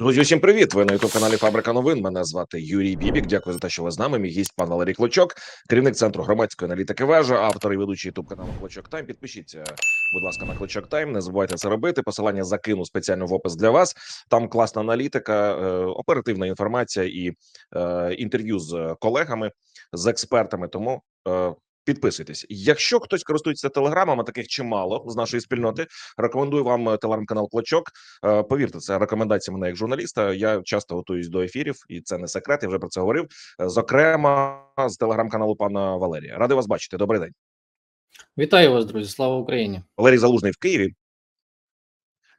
Друзі, усім привіт! Ви на youtube каналі Фабрика новин. Мене звати Юрій Бібік. Дякую за те, що ви з нами. Мій гість пан Валерій Клочок, керівник центру громадської аналітики вежа, автор і ведучий youtube каналу Клочок Тайм. Підпишіться, будь ласка, на Клочок Тайм. Не забувайте це робити. Посилання закину спеціально в опис для вас. Там класна аналітика, е, оперативна інформація і е, інтерв'ю з колегами, з експертами. Тому е, Підписуйтесь, якщо хтось користується телеграмом, а таких чимало з нашої спільноти. Рекомендую вам е, телеграм-канал Клочок. Е, Повірте, це рекомендація мене як журналіста. Я часто готуюсь до ефірів, і це не секрет. Я вже про це говорив. Е, Зокрема, з телеграм-каналу пана Валерія. Радий вас бачити. Добрий день. Вітаю вас, друзі. Слава Україні. Валерій Залужний в Києві.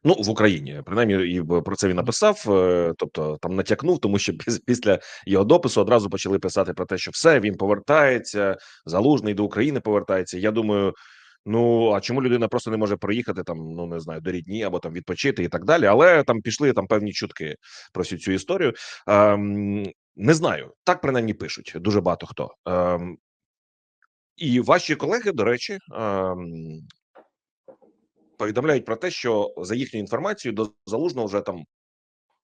Ну, в Україні, принаймні, і про це він написав, е, тобто там натякнув, тому що після його допису одразу почали писати про те, що все він повертається, залужний до України повертається. Я думаю, ну а чому людина просто не може приїхати там, ну не знаю, до рідні або там відпочити і так далі. Але там пішли там певні чутки про всю цю історію. Ем, не знаю, так принаймні пишуть дуже багато хто. Ем, і ваші колеги, до речі, ем, повідомляють про те, що за їхньою інформацією до залужного вже там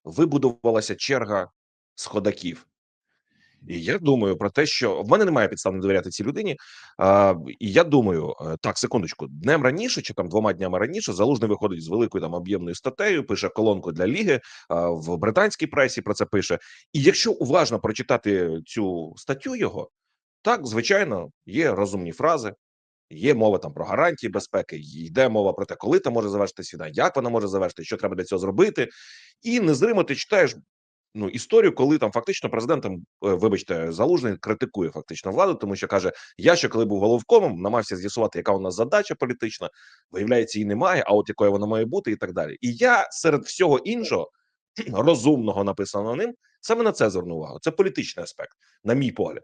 вибудувалася черга сходаків. І я думаю про те, що в мене немає підстав не довіряти цій людині. А, і я думаю, е, так, секундочку, днем раніше чи там двома днями раніше залужний виходить з великою там об'ємною статтею, пише колонку для ліги а, в британській пресі. Про це пише. І якщо уважно прочитати цю статтю його, так звичайно є розумні фрази. Є мова там про гарантії безпеки, йде мова про те, коли там може завершитися війна, як вона може завершити, що треба для цього зробити, і незримо ти читаєш ну історію, коли там фактично президентом, е, вибачте, залужний критикує фактично владу, тому що каже: я ще коли був головкомом, намагався з'ясувати, яка у нас задача політична, виявляється, її немає. А от якою вона має бути, і так далі. І я серед всього іншого розумного написаного ним саме на це звернув увагу. Це політичний аспект, на мій погляд.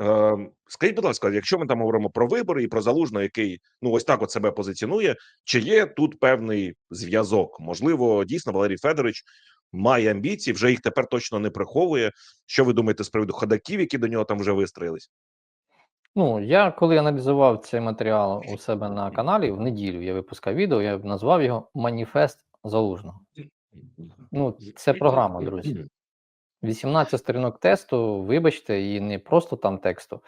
Е, скажіть, будь ласка, якщо ми там говоримо про вибори і про залужного, який ну ось так от себе позиціонує, чи є тут певний зв'язок? Можливо, дійсно Валерій Федорович має амбіції, вже їх тепер точно не приховує. Що ви думаєте з приводу ходаків, які до нього там вже вистроїлись? Ну, я коли аналізував цей матеріал у себе на каналі в неділю, я випускав відео, я назвав його Маніфест Залужного. Ну, це програма, друзі. 18 сторінок тесту, вибачте, і не просто там тексту.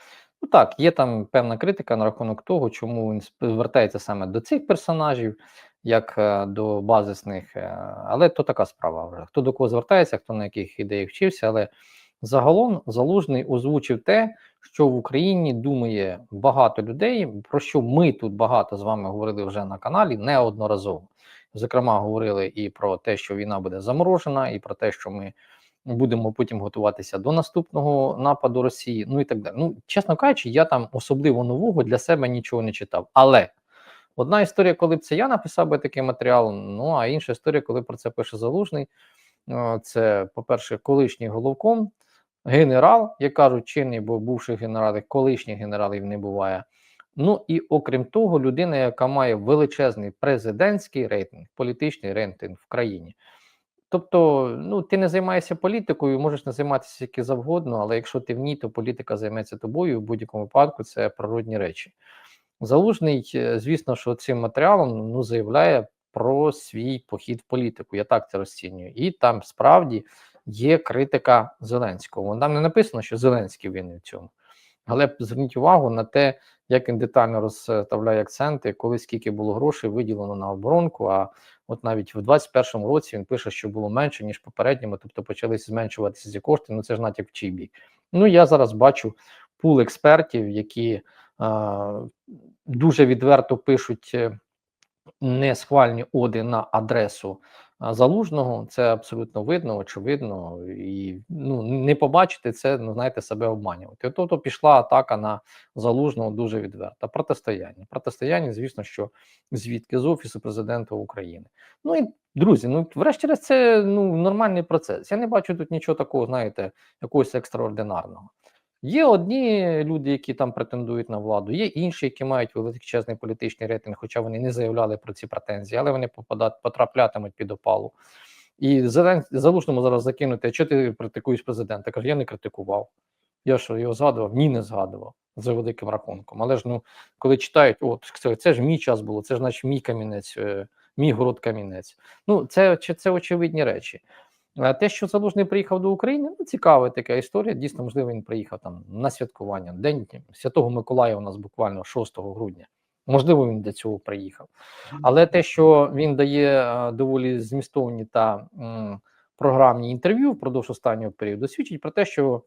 Ну так, є там певна критика на рахунок того, чому він звертається саме до цих персонажів, як е, до базисних, е, але то така справа вже. Хто до кого звертається, хто на яких ідеях вчився, але загалом залужний озвучив те, що в Україні думає багато людей, про що ми тут багато з вами говорили вже на каналі неодноразово. Зокрема, говорили і про те, що війна буде заморожена, і про те, що ми будемо потім готуватися до наступного нападу Росії, ну і так далі. Ну, чесно кажучи, я там особливо нового для себе нічого не читав. Але одна історія, коли б це я написав би такий матеріал, ну а інша історія, коли про це пише Залужний, е, це, по-перше, колишній головком, генерал, як кажуть, чинний, бо бувших генералів, колишніх генералів не буває. Ну і окрім того, людина, яка має величезний президентський рейтинг, політичний рейтинг в країні. Тобто, ну ти не займаєшся політикою, можеш не займатися які завгодно, але якщо ти в ній, то політика займеться тобою. В будь-якому випадку це природні речі. Залужний, е, звісно, що цим матеріалом ну заявляє про свій похід в політику. Я так це розцінюю, і там справді є критика Зеленського. Вон Там не написано, що Зеленський винен в цьому. Але зверніть увагу на те, як він детально розставляє акценти, коли скільки було грошей виділено на оборонку. А от навіть в 2021 році він пише, що було менше ніж попередньому, тобто почалися зменшуватися ці кошти. Ну це ж натяк в чий бік. Ну я зараз бачу пул експертів, які а, дуже відверто пишуть е, несхвальні оди на адресу залужного. Це абсолютно видно, очевидно, і ну не побачити це, ну знаєте, себе обманювати. Тобто пішла атака на залужного дуже відверта. Протистояння. Протистояння, звісно, що звідки з офісу президента України. Ну і друзі, ну врешті-решт, це ну нормальний процес. Я не бачу тут нічого такого, знаєте, якогось екстраординарного. Є одні люди, які там претендують на владу, є інші, які мають величезний політичний рейтинг, хоча вони не заявляли про ці претензії, але вони потраплятимуть під опалу. І залужному зараз закинути, а що ти критикуєш президента? Каже, я не критикував. Я що його згадував? Ні, не згадував за великим рахунком. Але ж ну, коли читають, от це, ж мій час було, це ж значить мій камінець, е, мій город камінець. Ну, це, це очевидні речі. Те, що Залужний приїхав до України, ну цікава така історія. Дійсно, можливо, він приїхав там на святкування. День Святого Миколая у нас буквально 6 грудня. Можливо, він для цього приїхав. Але те, що він дає е, доволі змістовні та м, програмні інтерв'ю впродовж останнього періоду, свідчить про те, що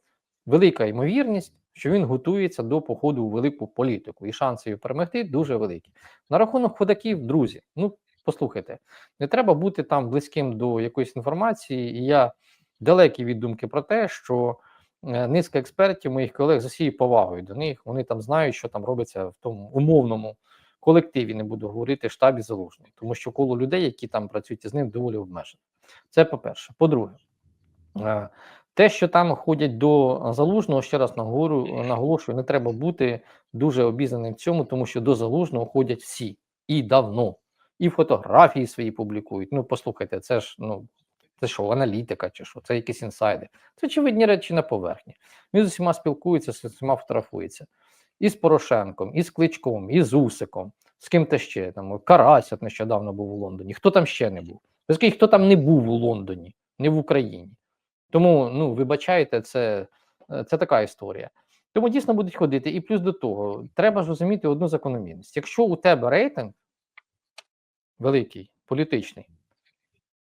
велика ймовірність, що він готується до походу у велику політику, і шанси його перемогти дуже великі. На рахунок ходаків, друзі, ну послухайте, не треба бути там близьким до якоїсь інформації, і я далекий від думки про те, що е, низка експертів, моїх колег з усією повагою до них, вони там знають, що там робиться в тому умовному колективі, не буду говорити штабі залужний, тому що коло людей, які там працюють із ним, доволі обмежено. Це по-перше. По-друге, е, те, що там ходять до залужного, ще раз наговорю, наголошую, не треба бути дуже обізнаним в цьому, тому що до залужного ходять всі і давно, і фотографії свої публікують. Ну, послухайте, це ж ну. Це що, аналітика чи що? Це якісь інсайди. Це очевидні речі на поверхні. Він з усіма спілкується, з усіма фотографується. І з Порошенком, і з Кличком, і з Усиком, з ким то ще там Карась нещодавно був у Лондоні. Хто там ще не був? Скажіть, хто там не був у Лондоні, не в Україні. Тому, ну, вибачайте, це, е, це така історія. Тому дійсно будуть ходити. І плюс до того, треба ж розуміти одну закономірність. Якщо у тебе рейтинг великий, політичний,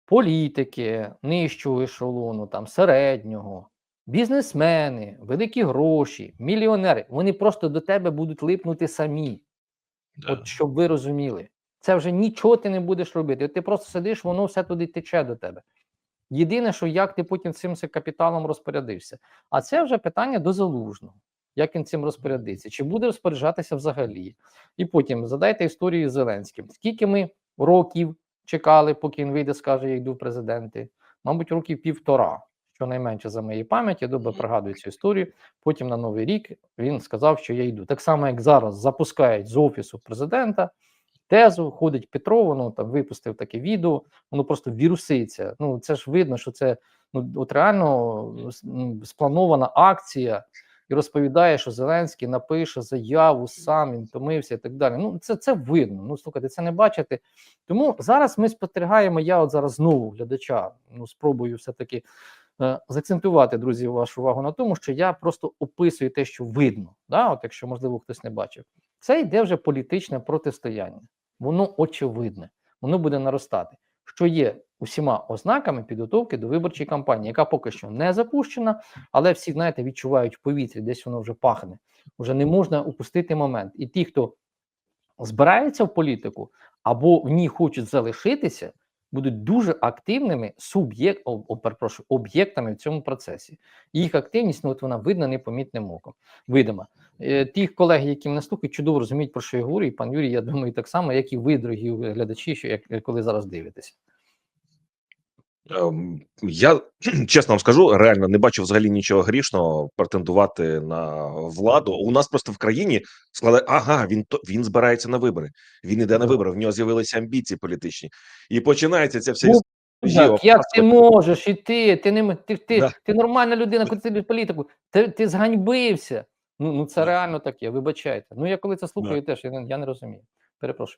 політики, нижчого ешелону, там, середнього, бізнесмени, великі гроші, мільйонери, вони просто до тебе будуть липнути самі. Да. От щоб ви розуміли, це вже нічого ти не будеш робити. От ти просто сидиш, воно все туди тече до тебе. Єдине, що як ти потім цим капіталом розпорядишся. А це вже питання до залужного. Як він цим розпорядиться? Чи буде розпоряджатися взагалі? І потім задайте історію з Зеленським. Скільки ми років чекали, поки він вийде, скаже, я йду в президенти? Мабуть, років півтора, щонайменше за моєї пам'яті, я добре пригадую цю історію. Потім на Новий рік він сказав, що я йду. Так само, як зараз запускають з офісу президента тезу, ходить Петро, воно там випустив таке відео, воно просто віруситься. Ну це ж видно, що це ну от реально спланована акція, і розповідає, що Зеленський напише заяву сам, він втомився і так далі. Ну це, це видно. Ну слухайте, це не бачите. Тому зараз ми спостерігаємо. Я от зараз знову глядача. Ну спробую все таки е, заакцентувати, друзі, вашу увагу на тому, що я просто описую те, що видно. Да? От якщо можливо хтось не бачив, це йде вже політичне протистояння. Воно очевидне, воно буде наростати, що є усіма ознаками підготовки до виборчої кампанії, яка поки що не запущена, але всі, знаєте, відчувають в повітрі, десь воно вже пахне. Вже не можна упустити момент. І ті, хто збирається в політику або в ній хочуть залишитися, будуть дуже активними об'єктами в цьому процесі. Їх активність, ну от вона видна непомітним оком. Видима. Е, Ті колеги, які мене слухають, чудово розуміють, про що я говорю, і пан Юрій, я думаю, так само, як і ви, дорогі глядачі, що як коли зараз дивитеся. Ем, Я чесно вам скажу, реально не бачу взагалі нічого грішного претендувати на владу. У нас просто в країні складає ага, він то він збирається на вибори. Він іде на вибори. В нього з'явилися амбіції політичні, і починається ця вся Ну, історія. Так, як ти можеш іти? Ти не ти, ти, Да. ти нормальна людина, коли ти політику. Ти, ти зганьбився. Ну, ну це Да. реально таке, вибачайте. Ну я коли це слухаю, Да. теж я не, я не розумію. Перепрошую.